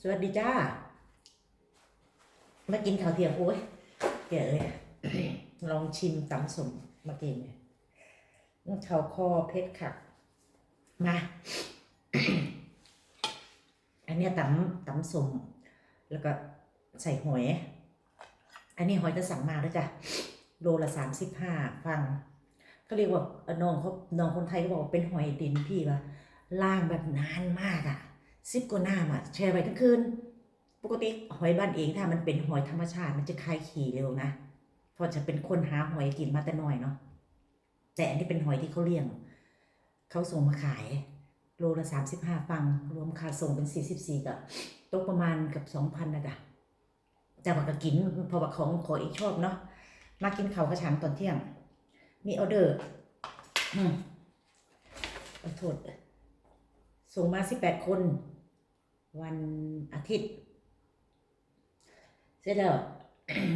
สวัสดีจ้า มากินข้าวเที่ยงโอ้ยแกเอ้ยลองชิมตำสมมากินเนี่ยข้าวคอเพชรค่ะมา อันนี้ตำตำสมแล้วก็ใส่หอย อันนี้หอยจะสั่งมาด้วยจ้ะ โลละสามสิบห้าฟัง ก็เรียกว่าเอ่อน้องเขาน้องคนไทยก็บอกว่าเป็นหอยดินพี่ว่าล่างแบบนานมากอะ่ะ สิบกว่าหน้าอะแช่ไว้ทั้งคืน ปกติหอยบ้านเองถ้ามันเป็นหอยธรรมชาติมันจะคายขี่เร็วนะเพราะจะเป็นคนหาหอยกินมาแต่น้อยเนาะแต่อันนี้เป็นหอยที่เขาเลี้ยง เขาส่งมาขายโลละสามสิบห้าฟัง รวมค่าส่งเป็นสี่สิบสี่ก็ตกประมาณกับสองพันนะจ๊ะจะบอกก็กินพราะว่าของขออีกชอบเนาะมากินเขากระชังตอนเที่ยง มีออเดอร์อืมขอโทษส่งมาสิบแปดคน วันอาทิตย์ เสร็จแล้ว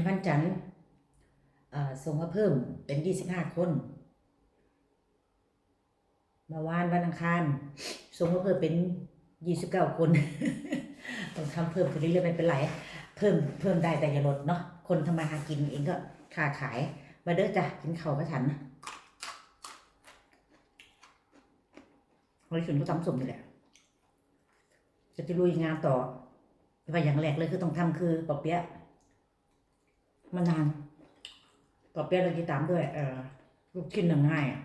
วันจันทร์ส่งมาเพิ่มเป็นยี่สิบห้าคนเมาวานวันอังคารส่งมาเพิ่มเป็นยี่สิบเก้าคนต้องทำเพิ่มขึ้นเรื่อยๆไม่เป็นไรเพิ่มเพิ่มได้แต่อย่าลดเนาะคนทำมาหากินเองก็ค้าขาย มาเด้อจ้ะกินข้าวกับฉันเราฉุนก็ทำสมนี่แหละ จะจะลุยงานต่อว่าอย่างแรกเลยคือต้องทำคือปอเปี๊ยะมานานปอเปี๊ยะเราจะตามด้วย เอ่อลูกชิ้นหนึ่งง่ายอะ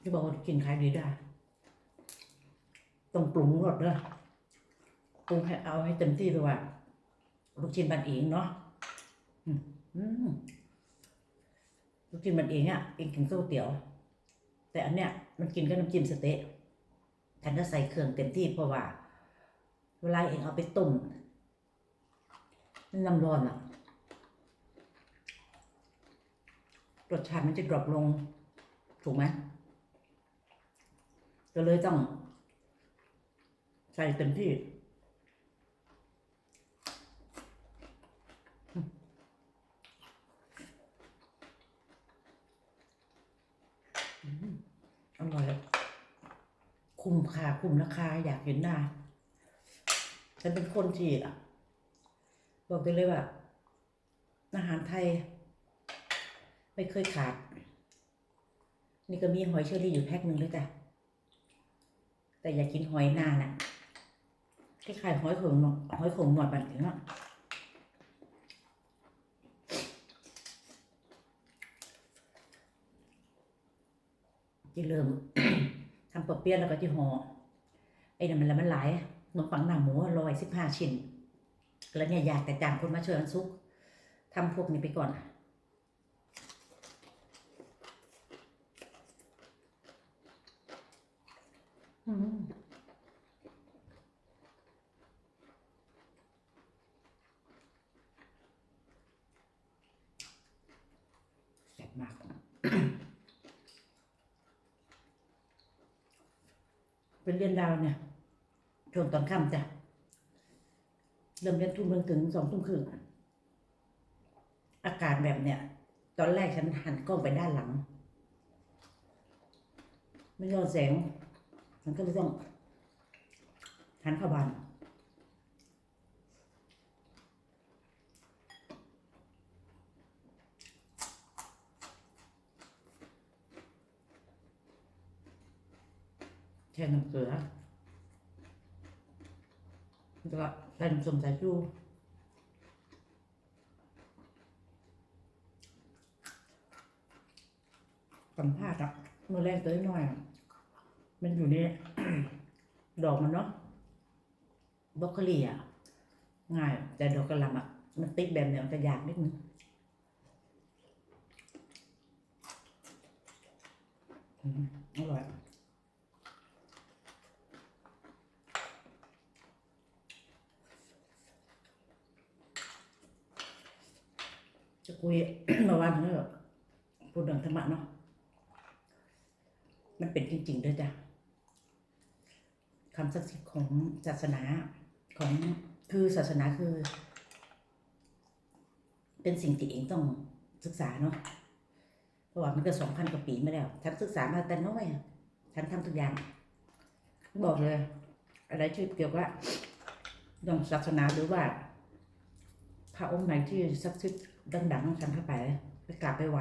ที่บอกว่ากินขายดีได้ ต้องปรุงรสด้วยปรุงให้เอาให้เต็มที่เลยว่าลูกชิ้นบันเองเนาะ อืม ลูกชิ้นบันเองอะ่ะเองกินก๋วยเตี๋ยว แต่อันเนี้ยมันกินกับน้ำจิ้มสเต๊ะแทนก็ใส่เครื่องเต็มที่เพราะว่า เวลาเองเอาไปต้มน้ำร้อนอะรสชาติมันจะดรอปลง ถูกไหมก็เลยต้องใส่เต็มที่อืมอืม อร่อยคุ้มค่าคุ้มราคาอยากเห็นหน้าฉันเป็นคนที่ะบอกได้เลยว่าอาหารไทย ไม่เคยขาด นี่ก็มีหอยเชอรี่อยู่แพ็คหนึ่งเลยจ้ะแต่อยากกินหอยนานอะคล้ายๆหอยขงหอยขงหนวดแบบนี้เนาะ จีเริ่มทำปะเปี๊ยะแล้วก็ที่ห่อไอ้นั่นมันละมันหลายขนมปังหน้าหมูร้อยสิบห้าชิ้นแล้วเนี่ยอยากแต่จ้างคนมาช่วยกันซุกทำพวกนี้ไปก่อน อืมแซ่บมาก เป็นเรียนดาวเนี่ยช่วงตอนค่ำจ้ะเริ่มเรียนทุ่มหนึ่งถึงสองทุ่มครึ่งอากาศแบบเนี่ย ตอนแรกฉันหันกล้องไปด้านหลัง ไม่ยอดแสงฉันก็เลยต้องหันเข้าบ้านแช่น้ำเกลือแล้วก็ใส่น้ำส้มสายชูสัมภาษณ์อะเมื่อแรกตัวน้อยมันอยู่ในดอกมันเนาะบรอกโคลีอะง่าย แต่ดอกกระหลำอะมันติดแบบเนี้ยมันจะยากนิดนึงอืมอร่อย จะคุยเมื่อวานนี้แบบพูดเรื่องธรรมะเนาะมันเป็นจริงๆด้วยจ้ะคำศักดิ์สิทธิ์ของศาสนาของคือศาสนาคือ เป็นสิ่งที่เองต้องศึกษาเนาะเพราะว่ามันก็สองพันกว่าปีมาแล้วฉันศึกษามาแต่น้อยฉันทำทุกอย่าง บอกเลย อะไรที่เกี่ยวกับเรื่องศาสนาหรือว่า พระองค์ไหนที่ศักดิ์สิทธิ์ ดังๆฉันเข้าไปไปกราบไปไหว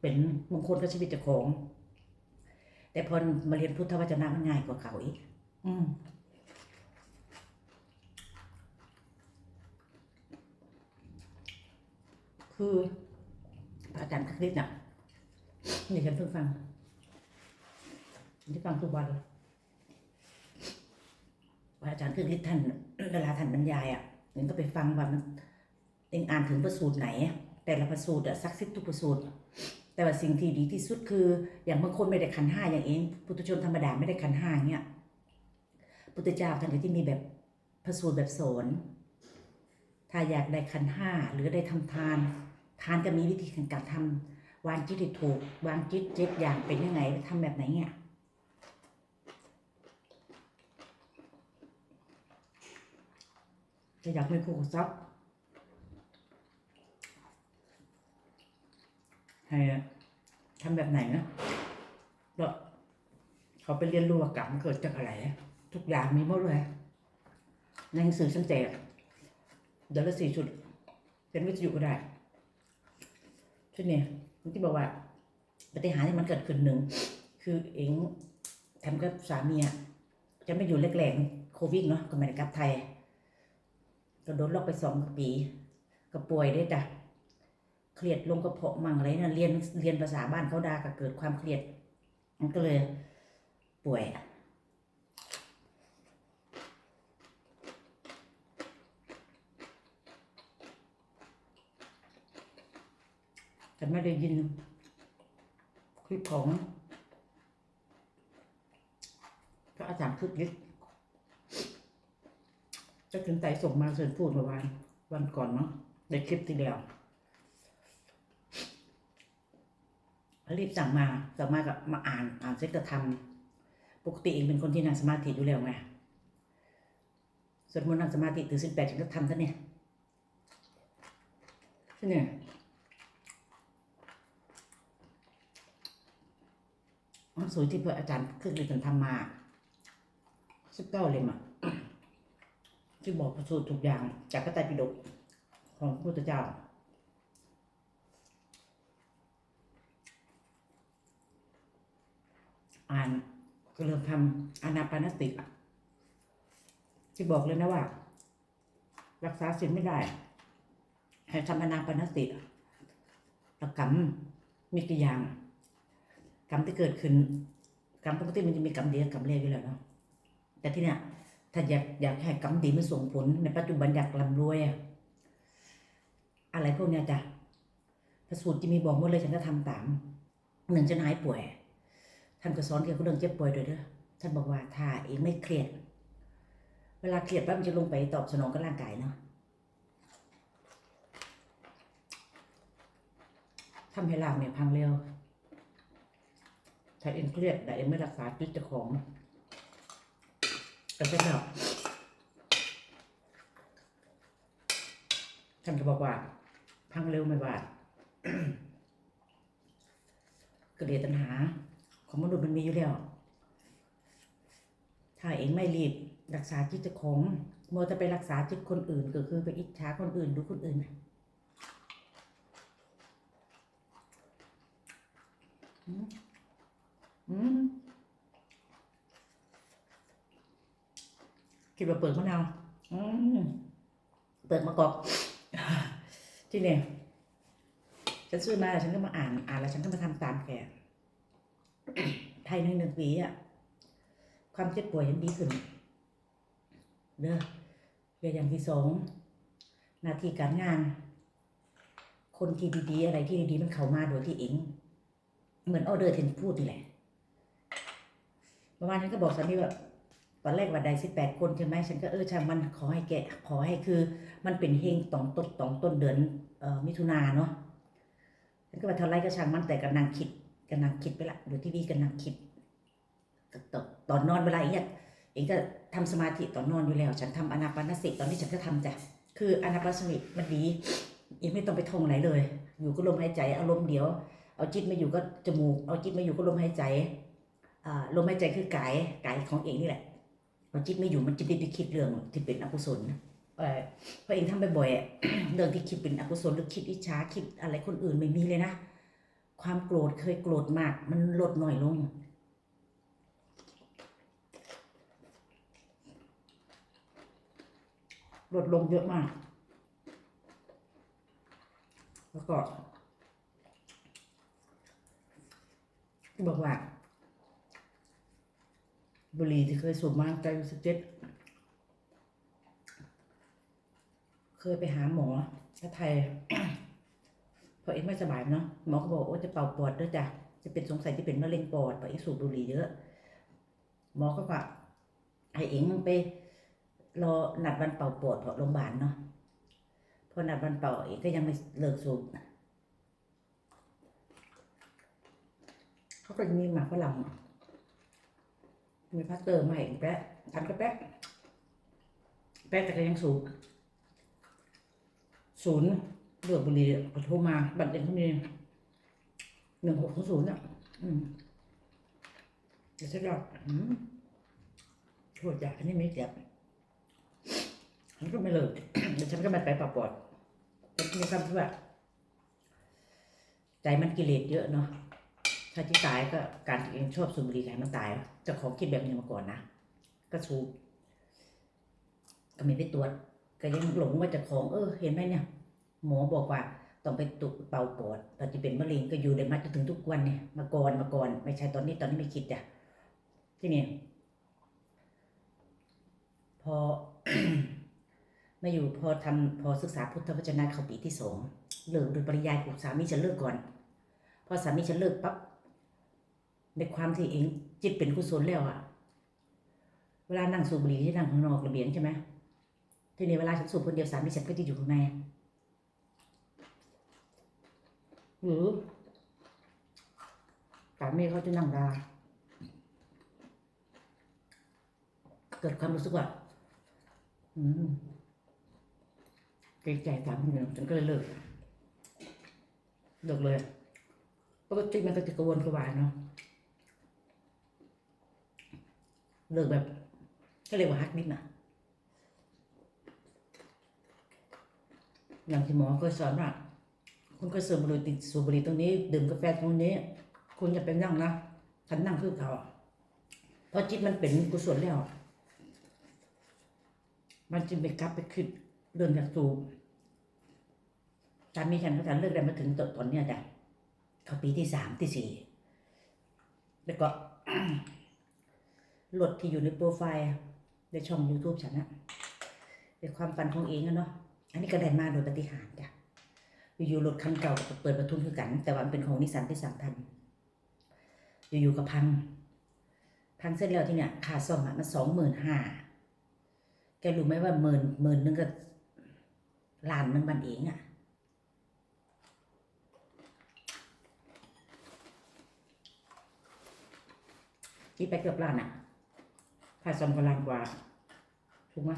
เป็นมงคลกับชีวิตเจ้าของ แต่พอมาเรียนพุทธวจนะมันง่ายกว่าเขาอีก อืมคืออาจารย์คริสน่ะนี่ฉันเพิ่งฟังที่ฟังทุกวันว่าอาจารย์คริสท่านเวลาท่านบรรยายอะเองก็ไปฟังว่ามัน องอ่านถึงประสูตรไหน แต่ละประสูตรอะซักซิดทุกประสูตร แต่ว่าสิ่งที่ดีที่สุดคือ อย่างบางคนไม่ได้ขันห้าอย่างเองปุถุชนธรรมดาไม่ได้ขันห้าเงี้ยพุทธเจ้าท่านก็ที่มีแบบพระสูตรแบบสอนถ้าอยากได้ขันห้าหรือได้ทำทาน ทานก็มีวิธีการทำวางจิตให้ถูก วางจิตเจ็ดอย่างเป็นยังไงทำแบบไหนเนี่ยจะอยากมีผู้ซับ ให้ทำแบบไหนนะแล้วเขาไปเรียนรู้ว่ากรรมเกิดจากอะไร ทุกอย่างมีหมดเลยในหนังสือฉันแจกเดือนละสี่ชุด เป็นวิทยุก็ได้ชุดนี้ที่บอกว่าปฏิหารที่มันเกิดขึ้นหนึ่ง คือเองทำกับสามีอะจะไม่อยู่แรกๆโควิดเนาะก็ไม่ได้กลับไทยก็โดนล็อกไปสองปี ก็ป่วยได้จ้ะ เครียดลงกระเพาะมั่งอะไรนะเรียนเรียนภาษาบ้านเขาดาก็เกิดความเครียด มันก็เลยป่วยแต่ไม่ได้ยินคลิปของพระอาจารย์คึกฤทธิ์จะถึงใจส่งมาเชิญพูดเมื่อวานวันก่อนเนาะในคลิปที่แล้ว รีบสั่งมาสั่งมากับมาอ่านอ่านเสร็จก็ทำปกติเองเป็นคนที่นั่งสมาธิอยู่แล้วไงสวดมนต์นั่งสมาธิถึงสิบแปดฉันก็ทำท่านเนี่ยใช่เนี่ยหนังสือที่พระอาจารย์ขึ้นเลยกันทำมาสิบเก้าเล่มอะที่บอกประสูตรทุกอย่างจากพระไตรปิฎกของพระพุทธเจ้า อ่านก็เริ่มทำอานาปานสติอะที่บอกเลยนะว่า รักษาศีลไม่ได้ให้ทำอานาปานสติแล้วกรรมมีกี่อย่าง กรรมที่เกิดขึ้น กรรมปกติมันจะมีกรรมดีกับกรรมเลวอยู่แล้วเนาะแต่ที่เนี้ยถ้าอยากอยากให้กรรมดีมันส่งผล ในปัจจุบันอยากร่ำรวยอะอะไรพวกเนี้ยจ้ะพระสูตรจะมีบอกหมดเลยฉันก็ทำตามหนึ่งฉันหายป่วย ท่านก็สอนเกี่ยวกับเรื่องเจ็บป่วยด้วยเด้อท่านบอกว่าถ้าเองไม่เครียด เวลาเครียดปั๊บมันจะลงไปตอบสนองกับร่างกายเนาะทำให้ร่างเนี่ยพังเร็ว ถ้าเอ็นเครียดแต่เอ็นไม่รักษาจิตเจ้าของก็เป็นแบบท่านก็บอกว่า พังเร็วไม่บาดกระเดียตัณหา ของมนุษย์มันมีอยู่แล้ว ถ้าเองไม่รีบรักษาจิตจ้าของมัวจะไปรักษาจิตคนอื่น ก็คือไปอิจฉาคนอื่นดูคนอื่นอืมอืมคิดว่าเปิดมะนาวอืมเปิดมะกอกที่เนี่ยฉันซื้อมาแล้วฉันก็มาอ่านอ่านแล้วฉันก็มาทำตามแก ภายในหนึ่งปีอะความเจ็บป่วยยังดีขึ้นเด้อเรื่องอย่างที่สองหน้าที่การงาน คนที่ดีๆอะไรที่ดีๆมันเข้ามาโดยที่เองเหมือนออเดอร์เทนพูดนี่แหละเมื่อวานฉันก็บอกสามีว่าตอนแรกว่าได้สิบแปดคนใช่ไหมฉันก็เออช่างมันขอให้แกขอให้คือ มันเป็นเฮงตองต้นตองต้นเดือนเอ่อมิถุนาเนาะฉันก็ว่าเท่าไรก็ช่างมันแต่กำลังคิด กำลังคิดไปละดูทีวีกำลังคิดตอนตอนนอนเวลาเอียดเองก็ทำสมาธิตอนนอนอยู่แล้ว ฉันทำอนาปานสติตอนนี้ฉันก็ทำจ้ะคืออนาปานสติมันดีเองไม่ต้องไปท่องไหนเลย อยู่ก็ลมหายใจอารมณ์เดียว เอาจิตมาอยู่ก็จมูก เอาจิตมาอยู่ก็ลมหายใจอ่าลมหายใจคือกายกายของเองนี่แหละเอาจิตไม่อยู่มันจะได้ไปคิดเรื่องที่เป็นอกุศลเออพอเองทำบ่อยๆเรื่องที่คิดเป็นอกุศลหรือคิดอิจฉาคิดอะไรคนอื่นไม่มีเลยนะ ความโกรธเคยโกรธมาก มันลดหน่อยลง ลดลงเยอะมาก แล้วก็บอกว่า บุหรี่ที่เคยสูบมากใจสิบเจ็ดเคยไปหาหมอถ้าไทย พอเอ็ไม่สบายเนาะหมอก็บอกว่าจะเป่าปอดด้วยจ้ะจะเป็นสงสัยที่เป็นมะเร็งปอดเพราะเอ็สูบบุหรี่เยอะ หมอก็ว่าให้เอ็งไปรอนัดวันเป่าปอดเพราะโรงพยาบาลเนาะพอนัดวันเป่าเอ็งก็ยังไม่เลิกสูบเขาก็จะมีหมากฝรั่งมีพัตเตอร์มาเอีกแป๊ะทันก็แป๊ะแป๊ะแต่ก็ยังสูงศูนย์ เลือบุรีก็โทรมา บัตรเด็กเขามีหนึ่งหกศูนย์อะเดี๋ยวฉันรออืมโทษจ้ะอันนี้ไม่เจ็บฉันก็ไม่เลิกเดี๋ยวฉันก็มาไปปรับปอดแต่ที่นี่คำที่ว่าใจมันกิเลสเยอะเนาะถ้าที่ตายก็การเองชอบสูบบุหรี่ให้มันตายจะของคิดแบบนี้มาก่อนนะก็สูบก็ไม่ไปตรวจก็ยังหลงว่าจะของเออ เห็นไหมเนี่ย หมอบอกว่าต้องไปตุเป่าปอดตอนที่เป็นมะเร็งก็อยู่ได้มาจนถึงทุกวันเนี่ยมาก่อนมาก่อน ไม่ใช่ตอนนี้ตอนนี้ไม่คิดจ้ะที่นี่พอมาอยู่พอทำพอศึกษาพุทธวจนะเข้าปีที่สองเลิกโดยปริยายของสามีฉันเลิกก่อน พอสามีฉันเลิกปั๊บในความที่เองจิตเป็นกุศลแล้วอะเวลานั่งสูบบุหรี่ที่นั่งข้างนอกระเบียงใช่ไหมทีนี้เวลาฉันสูบคนเดียวสามีฉันก็จะอยู่ข้างใน หรือสามีเขาจะนั่งดาเกิดความรู้สึกว่าเกรงใจสามีเนี่ยฉันก็เลยเลิกเลิกเลยปกติมันก็จะกระวนกระวายเนาะเลิกแบบก็เรียกว่าฮักนิดนะอย่างที่หมอเคยสอนว่า คุณเคยสูบบุหรี่ติดสูบบุหรี่ตรงนี้ ดื่มกาแฟตรงนี้ คุณอย่าไปนั่งนะฉันนั่งคือเขาเพราะจิตมันเป็นกุศลแล้ว มันจึงไปกลับไปคิดเรื่องอยากสูบตามมีฉันก็ฉันเลิกได้มาถึงตตอนเนี้ยจ้ะเขาปีที่สามที่สี่แล้วก็รถที่อยู่ในโปรไฟล์ในช่อง YouTube ฉันนะเป็นความฝันของเองอะเนาะอันนี้ก็ได้มาโดยปฏิหารจ้ะ อยู่ๆรถคันเก่าก็เปิดประทุนคือกัน แต่ว่ามันเป็นของนิสสันที่สั่งทำอยู่ๆก็พัง พังเสร็จแล้วที่เนี่ยค่าซ่อมมันสองหมื่นห้าแกรู้ไหมว่าหมื่นหมื่นนึงก็ล้านนึงมันเองอะที่ไปเกือบล้านอะค่าซ่อมก็ล้านกว่าถูกไหม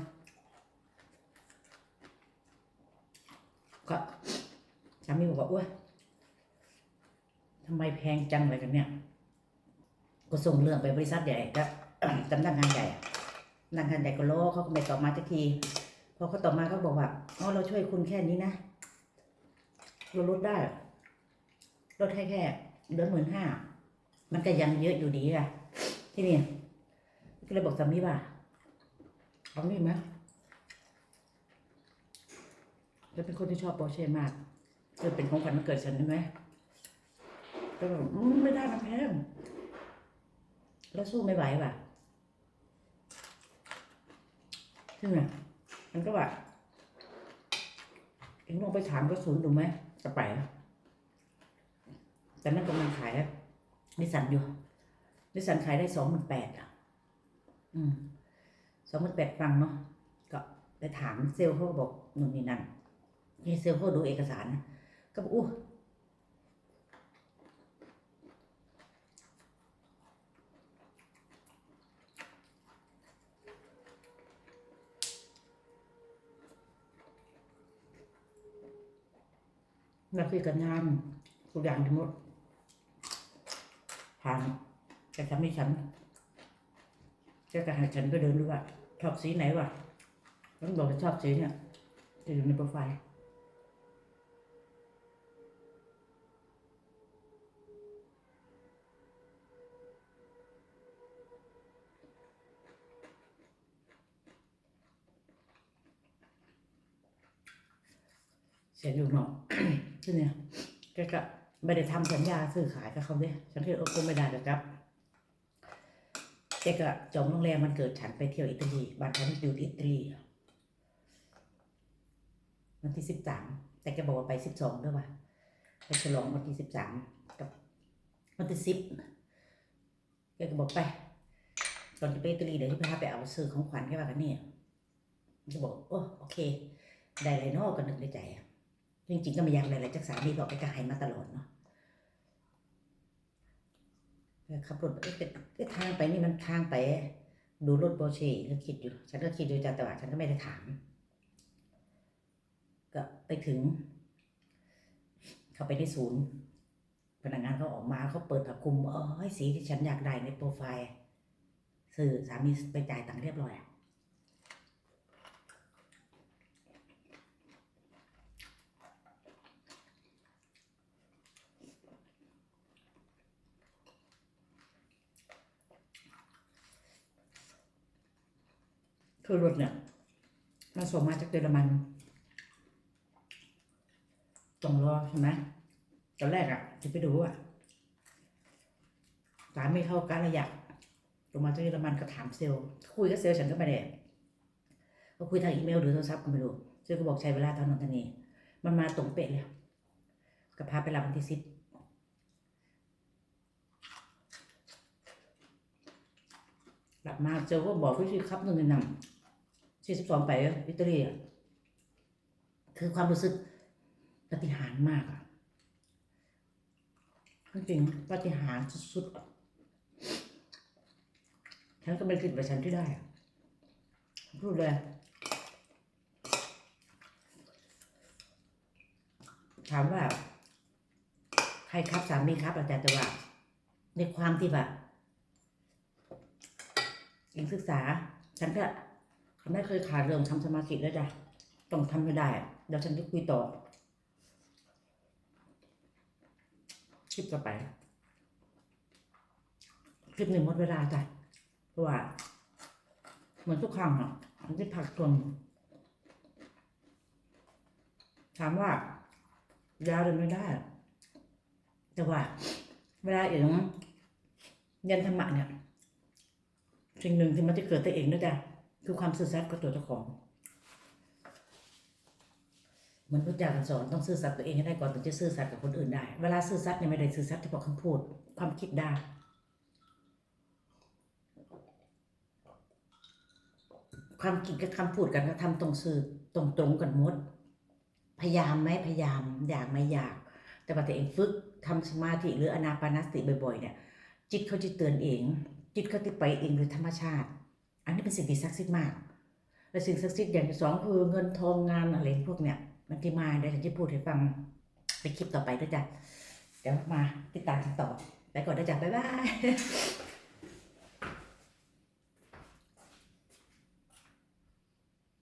ก็ สามีบอกว่าอ้วทำไมแพงจังเลยกันเนี่ย ก็ส่งเรื่องไปบริษัทใหญ่ก็จำนักงานใหญ่อะพนักงานใหญ่ก็รอเขาก็ไม่ตอบมาสักทีพอเขาตอบมาเขาบอกว่าอ๋อเราช่วยคุณแค่นี้นะเราลดได้ลดให้แค่เดือนหมื่นห้ามันก็ยังเยอะอยู่ดีอะที่นี่ก็เลยบอกสามีว่าเอานี่ไหมแล้วเป็นคนที่ชอบปรเช่มาก เออเป็นของขวัญวันเกิดฉันใช่ไหมก็แบบอืมไม่ได้มันแพงแล้วสู้ไม่ไหวว่ะใช่ไหมมันก็ว่าเอ็งลองไปถามกระสุนดูไหมจะไปแต่นั่นกำลังขายนิสสันอยู่นิสสันขายได้สองหมื่นแปดอะ อืมสองหมื่นแปดฟังเนาะก็ไปถามเซลล์เขาบอกนู่นนี่นั่นนี่เซลล์เขาดูเอกสารนะ ก็บอกอู้หน้าที่การงานทุกอย่างทั้งหมดทางจะทำให้ฉันจะกระหายฉันไปเดินดูว่าชอบสีไหนวะต้องบอกว่าชอบสีเนี่ยจะอยู่ในโปรไฟล์ เสียอยู่เนาะที่เนี่ยแกก็ไม่ได้ทำสัญญาซื้อขายกับเขาเนี่ยฉันคิดว่าคงไม่ได้หรอกครับแกก็จองโรงแรมมันเกิดฉันไปเที่ยวอิตาลีบ้านฉันอยู่ที่อิตาลีวันที่สิบสามแต่แกบอกว่าไปสิบสองด้วยว่ะไปฉลองวันที่สิบสามกับวันที่สิบแกก็บอกไปตอนที่ไปอิตาลีเดี๋ยวที่พาไปเอาซื้อของขวัญแกว่ากันเนี่ยจะบอกโอ้โอเค ได้ไรเนอกก็นึกในใจอะ จริงๆก็ไม่อยากอะไรเลยจากสามีบอกไปกายมาตลอดเนาะขับรถเอ๊ะทางไปนี่มันทางไป ดูรถโบเช่ก็คิดอยู่ ฉันก็คิดอยู่จ้ะแต่ว่าฉันก็ไม่ได้ถาม ก็ไปถึง เขาไปที่ศูนย์ พนักงานเขาออกมาเขาเปิดผักคุมเออให้สีที่ฉันอยากได้ในโปรไฟล์สื่อสามีไปจ่ายตังค์เรียบร้อยอะ คือรถเนี่ยมันส่งมาจากเยอรมันต้องรอใช่ไหมตอนแรกอะจะไปดูอะสามีเข้าการระยะลงมาจากเยอรมันก็ถามเซลล์คุยกับเซลล์ฉันก็ไม่ได้ก็คุยทางอีเมลหรือโทรศัพท์ก็ไม่รู้เซลล์ก็บอกใช้เวลาตอนนั้นตอนนี้มันมาตรงเป๊ะเลยก็พาไปรับวันที่สิบหลับมาเซลก็บอกพี่ชื่อครับนึงนำ สี่สิบสองไปวิตอเรียคือความรู้สึกปฏิหารมากอะจริงปฏิหารสุดๆอะฉันก็ไม่คิดว่าฉันที่ได้อะพูดเลยถามว่า ใครครับสามีครับอาจารย์แต่ว่า ในความที่แบบเองศึกษา ฉันก็ ไม่เคยขาดเรื่องทำสมาธิเลยจ้ะต้องทำให้ได้เดี๋ยวฉันจะคุยต่อคลิปต่อไปคลิปหนึ่งหมดเวลาจ้ะเพราะว่าเหมือนทุกครั้งอะมันจะผักตวงถามว่ายาวหรือไม่ได้ แต่ว่า เวลาเองเรียนธรรมะเนี่ยสิ่งหนึ่งที่มันจะเกิดตัวเองด้วยจ้ะ คือความซื่อสัตย์กับตัวเจ้าของเหมือนพระเจ้าสอนต้องซื่อสัตย์ตัวเองให้ได้ก่อนถึงจะซื่อสัตย์กับคนอื่นได้ เวลาซื่อสัตย์เนี่ยไม่ได้ซื่อสัตย์เฉพาะคำพูด ความคิดได้ความคิดกับคำพูดกันก็ทำตรงซื่อตรงตรงกันหมด พยายามไหมพยายามอยากไหมอยาก แต่ว่าตัวเองฝึกทำสมาธิหรืออนาปานสติบ่อยๆเนี่ย จิตเขาจะเตือนเอง จิตเขาจะไปเองโดยธรรมชาติ อันนี้เป็นสิ่งที่ศักดิ์สิทธิ์มาก และสิ่งศักดิ์สิทธิ์อย่างที่สองคือเงินทองงานอะไรพวกเนี้ยมันที่มาเดี๋ยวฉันจะพูดให้ฟังในคลิปต่อไปด้วยจ้ะเดี๋ยวมาติดตามกันต่อไปก่อนนะจ๊ะบ๊ายบาย